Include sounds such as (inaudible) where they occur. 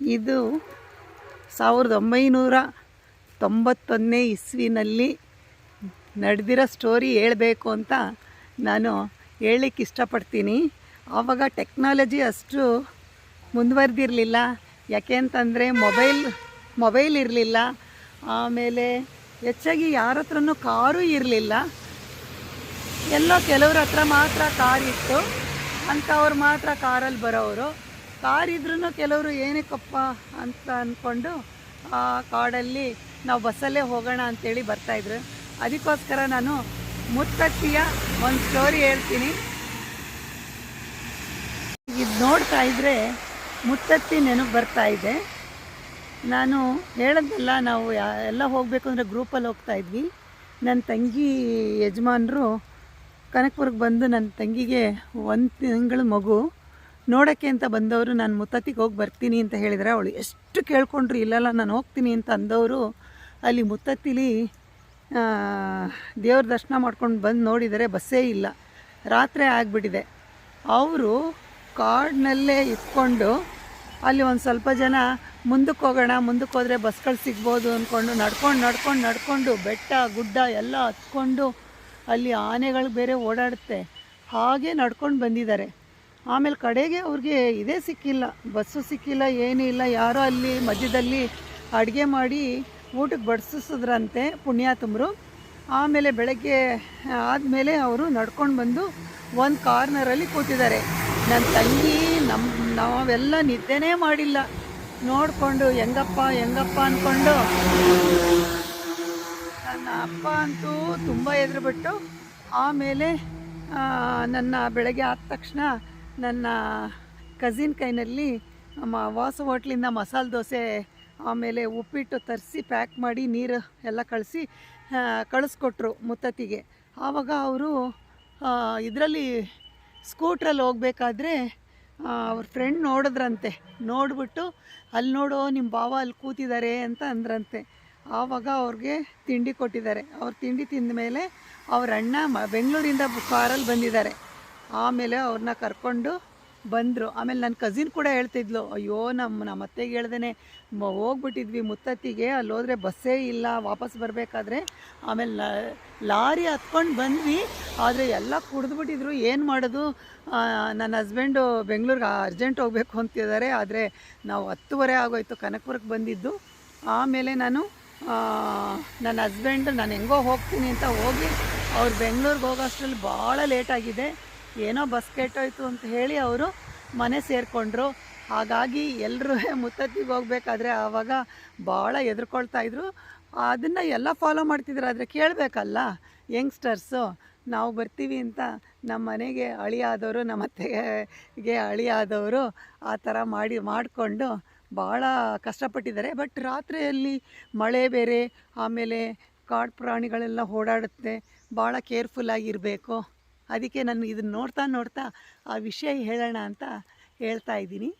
ಇದು ಸಾವಿರದ ಒಂಬೈನೂರ ತೊಂಬತ್ತೊಂದನೇ ಇಸ್ವಿನಲ್ಲಿ ನಡೆದಿರೋ ಸ್ಟೋರಿ ಹೇಳಬೇಕು ಅಂತ ನಾನು ಹೇಳಲಿಕ್ಕೆ ಇಷ್ಟಪಡ್ತೀನಿ. ಆವಾಗ ಟೆಕ್ನಾಲಜಿ ಅಷ್ಟು ಮುಂದುವರೆದಿರಲಿಲ್ಲ. ಯಾಕೆ ಅಂತಂದರೆ ಮೊಬೈಲ್ ಮೊಬೈಲ್ ಇರಲಿಲ್ಲ. ಆಮೇಲೆ ಹೆಚ್ಚಾಗಿ ಯಾರ ಹತ್ರನೂ ಕಾರು ಇರಲಿಲ್ಲ. ಎಲ್ಲೋ ಕೆಲವ್ರ ಹತ್ರ ಮಾತ್ರ ಕಾರ್ ಇತ್ತು. ಅಂಥವ್ರು ಮಾತ್ರ ಕಾರಲ್ಲಿ ಬರೋರು ಕಾರ್ ಇದ್ರೂ ಕೆಲವರು ಏನಕ್ಕಪ್ಪ ಅಂತ ಅಂದ್ಕೊಂಡು ಆ ಕಾಡಲ್ಲಿ ನಾವು ಬಸ್ಸಲ್ಲೇ ಹೋಗೋಣ ಅಂತೇಳಿ ಬರ್ತಾಯಿದ್ರು ಅದಕ್ಕೋಸ್ಕರ ನಾನು ಮುತ್ತತ್ತಿಯ ಒಂದು ಸ್ಟೋರಿ ಹೇಳ್ತೀನಿ. ಇದು ನೋಡ್ತಾ ಇದ್ದರೆ ಮುತ್ತತ್ತಿ ನೆನಪು ಬರ್ತಾ ಇದೆ. ನಾನು ಹೇಳೋದಲ್ಲ, ನಾವು ಎಲ್ಲ ಹೋಗಬೇಕು ಅಂದರೆ ಗ್ರೂಪಲ್ಲಿ ಹೋಗ್ತಾ ಇದ್ವಿ. ನನ್ನ ತಂಗಿ ಯಜಮಾನರು ಕನಕಪುರಕ್ಕೆ ಬಂದು ನನ್ನ ತಂಗಿಗೆ ಒಂದು ತಿಂಗಳ ಮಗು. ನೋಡೋಕ್ಕೆ ಅಂತ ಬಂದವರು, ನಾನು ಮುತ್ತತ್ತಿಗೆ ಹೋಗಿ ಬರ್ತೀನಿ ಅಂತ ಹೇಳಿದರೆ ಅವಳು, ಎಷ್ಟು ಕೇಳ್ಕೊಂಡ್ರು ಇಲ್ಲಲ್ಲ, ನಾನು ಹೋಗ್ತೀನಿ ಅಂತ ಅಂದವರು, ಅಲ್ಲಿ ಮುತ್ತತ್ತಿಲಿ ದೇವ್ರ ದರ್ಶನ ಮಾಡ್ಕೊಂಡು ಬಂದು ನೋಡಿದರೆ ಬಸ್ಸೇ ಇಲ್ಲ. ರಾತ್ರಿ ಆಗಿಬಿಟ್ಟಿದೆ. ಅವರು ಕಾಡಿನಲ್ಲೇ ಇಟ್ಕೊಂಡು, ಅಲ್ಲಿ ಒಂದು ಸ್ವಲ್ಪ ಜನ ಮುಂದಕ್ಕೆ ಹೋಗೋಣ ಮುಂದಕ್ಕೆ ಹೋದರೆ ಬಸ್ಗಳು ಸಿಗ್ಬೋದು ಅಂದ್ಕೊಂಡು ನಡ್ಕೊಂಡು ನಡ್ಕೊಂಡು ನಡ್ಕೊಂಡು ಬೆಟ್ಟ, ಗುಡ್ಡ ಎಲ್ಲ ಹತ್ಕೊಂಡು ಅಲ್ಲಿ ಆನೆಗಳು ಬೇರೆ ಓಡಾಡುತ್ತೆ. ಹಾಗೆ ನಡ್ಕೊಂಡು ಬಂದಿದ್ದಾರೆ. ಆಮೇಲೆ ಕಡೆಗೆ ಅವ್ರಿಗೆ ಇದೇ ಸಿಕ್ಕಿಲ್ಲ, ಬಸ್ಸು ಸಿಕ್ಕಿಲ್ಲ, ಏನೂ ಇಲ್ಲ. ಯಾರೋ ಅಲ್ಲಿ ಮಧ್ಯದಲ್ಲಿ ಅಡುಗೆ ಮಾಡಿ ಊಟಕ್ಕೆ ಬಡಿಸಿದ್ರಂತೆ ಪುಣ್ಯಾತಮರು ಆಮೇಲೆ ಬೆಳಗ್ಗೆ ಆದಮೇಲೆ ಅವರು ನಡ್ಕೊಂಡು ಬಂದು ಒಂದು ಕಾರ್ನರಲ್ಲಿ ಕೂತಿದ್ದಾರೆ. ನನ್ನ ತಂಗಿ ನಮ್ಮ ನಾವೆಲ್ಲ ನಿದ್ದೆನೇ ಮಾಡಿಲ್ಲ. ನೋಡಿಕೊಂಡು, ಹೆಂಗಪ್ಪ ಹೆಂಗಪ್ಪ ಅಂದ್ಕೊಂಡು ನನ್ನ ಅಪ್ಪ ಅಂತೂ ತುಂಬ ಎದುರುಬಿಟ್ಟು ಆಮೇಲೆ ನನ್ನ ಬೆಳಗ್ಗೆ ಆದ ತಕ್ಷಣ ನನ್ನ ಕಸಿನ್ ಕೈನಲ್ಲಿ ಮ ವಾಸು ಹೋಟ್ಲಿಂದ ಮಸಾಲೆ ದೋಸೆ, ಆಮೇಲೆ ಉಪ್ಪಿಟ್ಟು ತರಿಸಿ ಪ್ಯಾಕ್ ಮಾಡಿ, ನೀರು ಎಲ್ಲ ಕಳಿಸಿ ಕಳಿಸ್ಕೊಟ್ರು ಮುತ್ತತ್ತಿಗೆ. ಆವಾಗ ಅವರು ಇದರಲ್ಲಿ ಸ್ಕೂಟ್ರಲ್ಲಿ ಹೋಗಬೇಕಾದ್ರೆ ಅವ್ರ ಫ್ರೆಂಡ್ ನೋಡಿದ್ರಂತೆ. ನೋಡಿಬಿಟ್ಟು ಅಲ್ಲಿ ನೋಡು ನಿಮ್ಮ ಭಾವ ಅಲ್ಲಿ ಕೂತಿದ್ದಾರೆ ಅಂತ ಅಂದ್ರಂತೆ. ಆವಾಗ ಅವ್ರಿಗೆ ತಿಂಡಿ ಕೊಟ್ಟಿದ್ದಾರೆ. ಅವ್ರು ತಿಂಡಿ ತಿಂದ ಮೇಲೆ ಅವ್ರ ಅಣ್ಣ ಮ, ಬೆಂಗಳೂರಿಂದ ಕಾರಲ್ಲಿ ಬಂದಿದ್ದಾರೆ. ಆಮೇಲೆ ಅವ್ರನ್ನ ಕರ್ಕೊಂಡು ಬಂದರು. ಆಮೇಲೆ ನನ್ನ ಕಸಿನ್ ಕೂಡ ಹೇಳ್ತಿದ್ಲು, ಅಯ್ಯೋ ನಮ್ಮ ನಮ್ಮ ಅತ್ತೆಗೆ ಹೇಳ್ದೇ ಹೋಗ್ಬಿಟ್ಟಿದ್ವಿ ಮುತ್ತತ್ತಿಗೆ, ಅಲ್ಲಿ ಹೋದರೆ ಬಸ್ಸೇ ಇಲ್ಲ, ವಾಪಸ್ ಬರಬೇಕಾದ್ರೆ. ಆಮೇಲೆ ಲಾರಿ ಹತ್ಕೊಂಡು ಬಂದ್ವಿ, ಆದರೆ ಎಲ್ಲ ಕುಡಿದ್ಬಿಟ್ಟಿದ್ರು. ಏನು ಮಾಡೋದು? ನನ್ನ ಹಸ್ಬೆಂಡು ಬೆಂಗಳೂರಿಗೆ ಅರ್ಜೆಂಟ್ ಹೋಗಬೇಕು ಅಂತಿದ್ದಾರೆ, ಆದರೆ ನಾವು ಹತ್ತುವರೆ ಆಗೋಯ್ತು ಕನಕಪುರಕ್ಕೆ ಬಂದಿದ್ದು. ಆಮೇಲೆ ನಾನು ನನ್ನ ಹಸ್ಬೆಂಡ್ ನಾನು ಹೆಂಗೋ ಹೋಗ್ತೀನಿ ಅಂತ ಹೋಗಿ, ಅವ್ರು ಬೆಂಗಳೂರಿಗೆ ಹೋಗೋಷ್ಟರಲ್ಲಿ ಭಾಳ ಲೇಟಾಗಿದೆ ಏನೋ ಬಸ್ ಕೆಟ್ಟೋಯ್ತು ಅಂತ ಹೇಳಿ ಅವರು ಮನೆ ಸೇರಿಕೊಂಡ್ರು. ಹಾಗಾಗಿ ಎಲ್ಲರೂ (laughs) ಮುತ್ತತ್ತಿಗೆ ಹೋಗ್ಬೇಕಾದ್ರೆ ಆವಾಗ ಭಾಳ ಇದ್ರು. ಅದನ್ನು ಎಲ್ಲ ಫಾಲೋ ಮಾಡ್ತಿದ್ರು, ಆದರೆ ಕೇಳಬೇಕಲ್ಲ ಯಂಗ್ಸ್ಟರ್ಸು ನಾವು ಬರ್ತೀವಿ ಅಂತ ನಮ್ಮ ಮನೆಗೆ ಅಳಿಯಾದವರು ನಮ್ಮ ಅತ್ತೆಗೆ ಅಳಿಯಾದವರು ಆ ಥರ ಮಾಡಿ, ಮಾಡಿಕೊಂಡು ಭಾಳ ಕಷ್ಟಪಟ್ಟಿದ್ದಾರೆ. ಬಟ್ ರಾತ್ರಿಯಲ್ಲಿ ಮಳೆ ಬೇರೆ, ಆಮೇಲೆ ಕಾಡು ಪ್ರಾಣಿಗಳೆಲ್ಲ ಓಡಾಡುತ್ತೆ. ಭಾಳ ಕೇರ್ಫುಲ್ಲಾಗಿರಬೇಕು ಅದಕ್ಕೆ ನಾನು ಇದನ್ನು ನೋಡ್ತಾ ನೋಡ್ತಾ ಆ ವಿಷಯ ಹೇಳೋಣ ಅಂತ ಹೇಳ್ತಾ ಇದ್ದೀನಿ.